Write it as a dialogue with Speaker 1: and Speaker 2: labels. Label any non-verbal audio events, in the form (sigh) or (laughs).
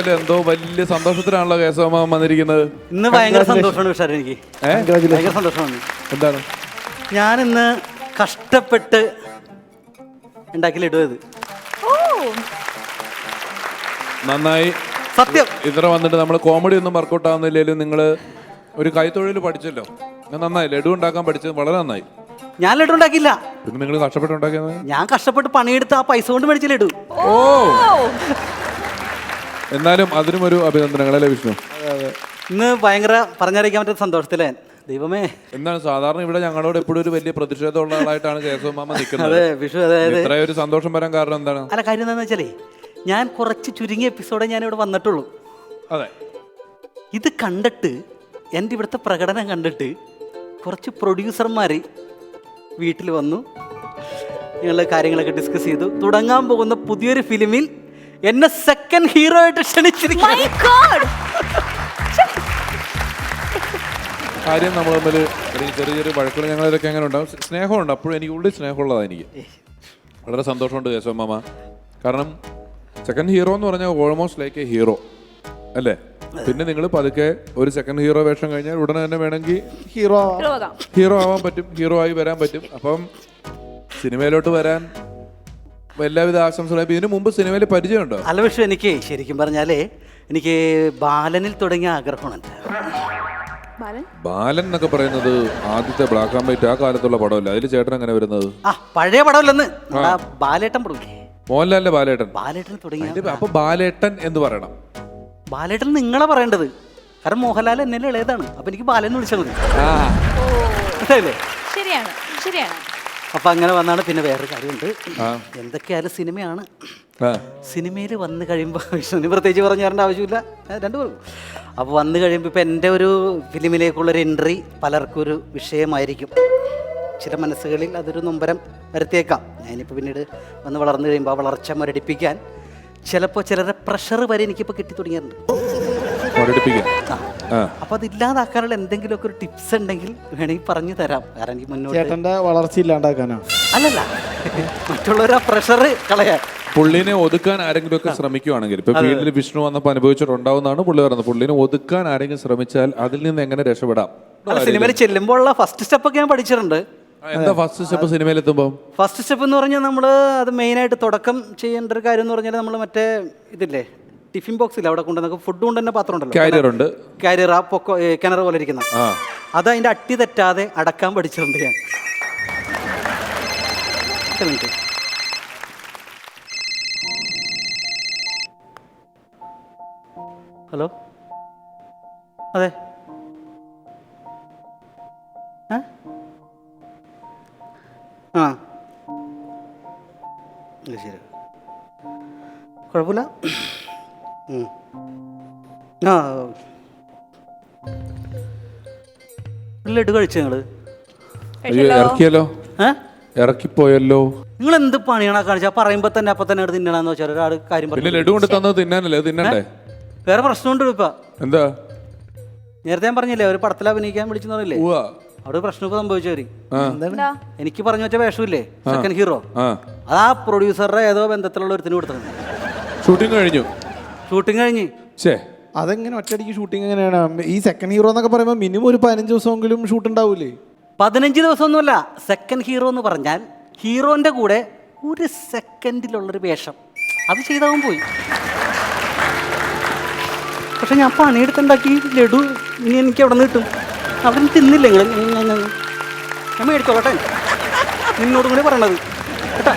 Speaker 1: ഗംഭീരമായിട്ട് എന്തോ വലിയ സന്തോഷത്തിലാണല്ലോ കേശവമാൻ വന്നിരിക്കുന്നത്.
Speaker 2: ഇന്ന് ഭയങ്കര സന്തോഷമാണ് വിഷാരം എനിക്ക്. ഭയങ്കര സന്തോഷമാണ്.
Speaker 1: എന്താണ്?
Speaker 2: ഞാൻ ഇന്ന് കഷ്ടപ്പെട്ട് ഉണ്ടാക്കി ലഡു ഇത്
Speaker 1: നന്നായി.
Speaker 2: സത്യം.
Speaker 1: ഇത്ര വന്നിട്ട് നമ്മൾ കോമഡി ഒന്നും വർക്കൗട്ട് ആവുന്നില്ലെങ്കിലും നിങ്ങൾ ഒരു കൈത്തൊഴിൽ പഠിച്ചല്ലോ. നന്നായി. ലഡു ഉണ്ടാക്കാൻ പഠിച്ചത് വളരെ നന്നായി.
Speaker 2: ഞാൻ ലഡു ഉണ്ടാക്കിയില്ല.
Speaker 1: പിന്നെ നിങ്ങൾ കഷ്ടപ്പെട്ട് ഉണ്ടാക്കിയത്?
Speaker 2: ഞാൻ കഷ്ടപ്പെട്ട് പണിയെടുത്ത് ആ പൈസ കൊണ്ട് മേടിച്ച ലഡു.
Speaker 1: ഓ. എന്നാലും അതിനും ഒരു അഭിനന്ദനങ്ങളല്ലേ വിഷ്ണു
Speaker 2: ഇന്ന് ഭയങ്കര പറഞ്ഞറിയിക്കാൻ പറ്റുന്ന സന്തോഷത്തിലേ? ദൈവമേ.
Speaker 1: എന്താണ് സാധാരണ ഇവിടെ ഞങ്ങളോട് എപ്പോഴും ഒരു വലിയ പ്രതിഷേധമുള്ള ആളായിട്ടാണ് കേശവമാമ നിൽക്കുന്നത്.
Speaker 2: അതെ വിഷു അതായത്
Speaker 1: ഇത്രയും ഒരു സന്തോഷം വരാൻ കാരണം എന്താണ്?
Speaker 2: അല്ല കാര്യം എന്താണെന്ന് വെച്ചാലേ ഞാൻ കുറച്ച് ചുരുങ്ങിയ എപ്പിസോഡേ ഞാൻ ഇവിടെ വന്നിട്ടുള്ളൂ.
Speaker 1: അതെ.
Speaker 2: ഇത് കണ്ടിട്ട് എന്റെ ഇവിടുത്തെ പ്രകടനം കണ്ടിട്ട് കുറച്ച് പ്രൊഡ്യൂസർമാർ വീട്ടിൽ വന്നു. ഞങ്ങൾ കാര്യങ്ങളൊക്കെ ഡിസ്കസ് ചെയ്തു. തുടങ്ങാൻ പോകുന്ന പുതിയൊരു ഫിലിമിൽ എന്നെ സെക്കൻഡ് ഹീറോ ആയിട്ട്
Speaker 3: മൈ
Speaker 2: ക്ഷണിച്ചിരിക്കുന്നു
Speaker 3: ഗോഡ്
Speaker 1: കാര്യം നമ്മൾ തമ്മിൽ ഒരു ചെറിയ ചെറിയ വഴക്കുകൾ ഞങ്ങളിതൊക്കെ എങ്ങനെ ഉണ്ടാവും സ്നേഹമുണ്ട്. അപ്പോഴും എനിക്ക് ഉള്ളിൽ സ്നേഹമുള്ളതാണ് എനിക്ക്. വളരെ സന്തോഷമുണ്ട് കേശവമാമ കാരണം സെക്കൻഡ് ഹീറോ എന്ന് പറഞ്ഞാൽ ഓൾമോസ്റ്റ് ലൈക്ക് എ ഹീറോ അല്ലേ? പിന്നെ നിങ്ങൾ പതുക്കെ ഒരു സെക്കൻഡ് ഹീറോ വേഷം കഴിഞ്ഞാൽ ഉടനെ തന്നെ വേണമെങ്കിൽ
Speaker 4: ഹീറോ
Speaker 1: ഹീറോ ആവാൻ പറ്റും ഹീറോ ആയി വരാൻ പറ്റും. അപ്പം സിനിമയിലോട്ട് വരാൻ എല്ലാവിധ ആശംസകളും. ഇതിനു മുമ്പ് സിനിമയിൽ പരിചയമുണ്ടോ?
Speaker 2: അല്ല പക്ഷേ എനിക്ക് ശരിക്കും പറഞ്ഞാലേ എനിക്ക് ബാലനിൽ തുടങ്ങിയ ആഗ്രഹമാണ്
Speaker 3: ബാലൻ?
Speaker 1: ബാലൻ എന്നൊക്കെ പറയുന്നത് ആദ്യത്തെ ബ്ലാക്ക് ആൻഡ് വൈറ്റ് ആ കാലത്തുള്ള പടമല്ല? അതിൽ ചേട്ടൻ എങ്ങനെ വരുന്നത്?
Speaker 2: ആ പഴയ പടമല്ലെന്ന്. ആ. ബാലേട്ടൻ പടമില്ലേ
Speaker 1: മോഹൻലാലിന്റെ ബാലേട്ടൻ.
Speaker 2: ബാലേട്ടൻ തുടങ്ങിയ
Speaker 1: അതിന്റെ അപ്പൊ ബാലേട്ടൻ എന്ന് പറയണം.
Speaker 2: ബാലേട്ടൻ നിങ്ങളെ പറയേണ്ടത്. കാരണം മോഹൻലാൽ എന്നെ ഇളയതാണ്. അപ്പൊ എനിക്ക് ബാലൻ വിളിച്ചാൽ മതി. മനസ്സിലായില്ലേ
Speaker 3: ശരിയാണ് ശരിയാണ്.
Speaker 2: അപ്പൊ അങ്ങനെ വന്നാണ് പിന്നെ വേറൊരു കാര്യമുണ്ട്. എന്തൊക്കെയായാലും സിനിമയാണ്. സിനിമയിൽ വന്നു കഴിയുമ്പോൾ (laughs) വിഷ്ണുവിന് പ്രത്യേകിച്ച് പറഞ്ഞു തരേണ്ട ആവശ്യമില്ല. രണ്ടു പേർക്കും. അപ്പോൾ വന്നു കഴിയുമ്പോൾ ഇപ്പം എന്റെ ഒരു ഫിലിമിലേക്കുള്ളൊരു എൻട്രി പലർക്കും ഒരു വിഷയമായിരിക്കും. ചില മനസ്സുകളിൽ അതൊരു നൊമ്പരം വരുത്തിയേക്കാം. ഞാനിപ്പോൾ പിന്നീട് വന്ന് വളർന്നു കഴിയുമ്പോൾ ആ വളർച്ച മുരടിപ്പിക്കാൻ ചിലപ്പോൾ ചിലരുടെ പ്രഷർ വരെ എനിക്കിപ്പോൾ കിട്ടി തുടങ്ങിയിട്ടുണ്ട്.
Speaker 1: മുരടിപ്പിക്കാൻ
Speaker 2: അത് ഇല്ലാതാക്കാനുള്ള എന്തെങ്കിലുമൊക്കെ ഒരു ടിപ്സ് ഉണ്ടെങ്കിൽ വേണമെങ്കിൽ പറഞ്ഞു തരാം. കാരണം മുന്നോട്ട്
Speaker 4: ചേട്ടന്റെ വളർച്ച ഇല്ലാണ്ടാക്കാനാ?
Speaker 2: അല്ലല്ല. മറ്റുള്ളവരെ പ്രഷർ കളയാൻ.
Speaker 1: പുള്ളിനെ ഒതുക്കാൻ ആരെങ്കിലും ഒക്കെ ശ്രമിക്കുവാണെങ്കിൽ ഇപ്പൊ വീട്ടിൽ വിഷ്ണു വന്നപ്പോ അനുഭവിച്ചിട്ടുണ്ടാവുന്നതാണ് പുള്ളി പറയുന്നത്. പുള്ളിനെ ഒതുക്കാൻ ആരെങ്കിലും ശ്രമിച്ചാൽ അതിൽ നിന്ന് എങ്ങനെ രക്ഷപ്പെടാം?
Speaker 2: അല്ല സിനിമയിൽ ചെല്ലുമ്പോൾ ഉള്ള ഫസ്റ്റ് സ്റ്റെപ്പ് ഒക്കെ ഞാൻ പഠിച്ചിട്ടുണ്ട്.
Speaker 1: എന്താ ഫസ്റ്റ് സ്റ്റെപ്പ് സിനിമയിൽ എത്തുമ്പോൾ
Speaker 2: ഫസ്റ്റ് സ്റ്റെപ്പ് എന്ന് പറഞ്ഞാൽ നമ്മൾ അത് മെയിനായിട്ട് തുടക്കം ചെയ്യേണ്ട ഒരു കാര്യം എന്ന് പറഞ്ഞാൽ നമ്മൾ മറ്റേ ഇതില്ലേ? ടിഫിൻ ബോക്സ് ഇല്ല അവിടെ കൊണ്ടുവന്ന ഫുഡ് കൊണ്ട് തന്നെ പാത്രം ഉണ്ടല്ലോ.
Speaker 1: കാരിയർ ഉണ്ട്.
Speaker 2: കാരിയർ ആ പൊക്കോ കിണർ പോലെ ഇരിക്കുന്ന. അത് അതിന്റെ അട്ടി തെറ്റാതെ അടക്കാൻ പഠിച്ചിട്ടുണ്ട് ഞാൻ. Minute hello? അതെ? ആ. ശരി. കുഴപ്പമില്ല. ആ. ലഡു കഴിച്ചു നിങ്ങൾ?
Speaker 1: അയ്യോ ഇറക്കിയല്ലോ.
Speaker 2: ഏ?
Speaker 1: ഇറക്കിപ്പോയല്ലോ.
Speaker 2: നിങ്ങൾ എന്ത് പണിയാണ് കാണിച്ചാൽ പറയുമ്പോ തന്നെ അപ്പൊ തന്നെ തിന്നണെന്ന് വെച്ചാൽ ഒരാൾ കാര്യം
Speaker 1: പിന്നെ
Speaker 2: പറഞ്ഞു
Speaker 1: ലഡു കൊണ്ട് തന്നത് തിന്നാനല്ലേ? അത് തിന്നണ്ടേ?
Speaker 2: വേറെ പ്രശ്നമുണ്ട് ഇപ്പൊ.
Speaker 1: എന്താ?
Speaker 2: നേരത്തെ ഞാൻ പറഞ്ഞില്ലേ ഒരു പടത്തിൽ അഭിനയിക്കാൻ വിളിച്ചെന്ന് പറഞ്ഞില്ലേ?
Speaker 1: ഉവ്വ.
Speaker 2: അവിടെ ഒരു പ്രശ്നം ഇപ്പൊ സംഭവിച്ചവര്. എനിക്ക് പറഞ്ഞു വെച്ച വേഷമില്ലേ? സെക്കൻഡ് ഹീറോ
Speaker 1: ആ.
Speaker 2: അത് ആ പ്രൊഡ്യൂസറുടെ ഏതോ ബന്ധത്തിലുള്ള ഒരുത്തിന് കൊടുത്തത്
Speaker 1: ഷൂട്ടിംഗ് കഴിഞ്ഞു.
Speaker 2: ഷൂട്ടിംഗ് കഴിഞ്ഞ്.
Speaker 4: അതെങ്ങനെ ഒറ്റയടിക്ക് ഷൂട്ടിംഗ് എങ്ങനെയാണ്? ഈ സെക്കൻഡ് ഹീറോ എന്നൊക്കെ പറയുമ്പോൾ മിനിമം ഒരു പതിനഞ്ച് ദിവസമെങ്കിലും ഷൂട്ട് ഉണ്ടാവൂലേ?
Speaker 2: പതിനഞ്ച് ദിവസമൊന്നുമല്ല സെക്കൻഡ് ഹീറോ എന്ന് പറഞ്ഞാൽ ഹീറോന്റെ കൂടെ ഒരു സെക്കൻഡിലുള്ളൊരു വേഷം. അത് ചെയ്താവും പോയി. പക്ഷെ ഞാൻ പണിയെടുത്തുണ്ടാക്കി ലഡു ഇനി എനിക്ക് അവിടെ നിന്ന് കിട്ടും? അവിടെ നിന്ന് തിന്നില്ല നിങ്ങൾ ഞാൻ മേടിച്ചോളട്ടെ. നിന്നോടും കൂടി പറയണത്. കേട്ടാ?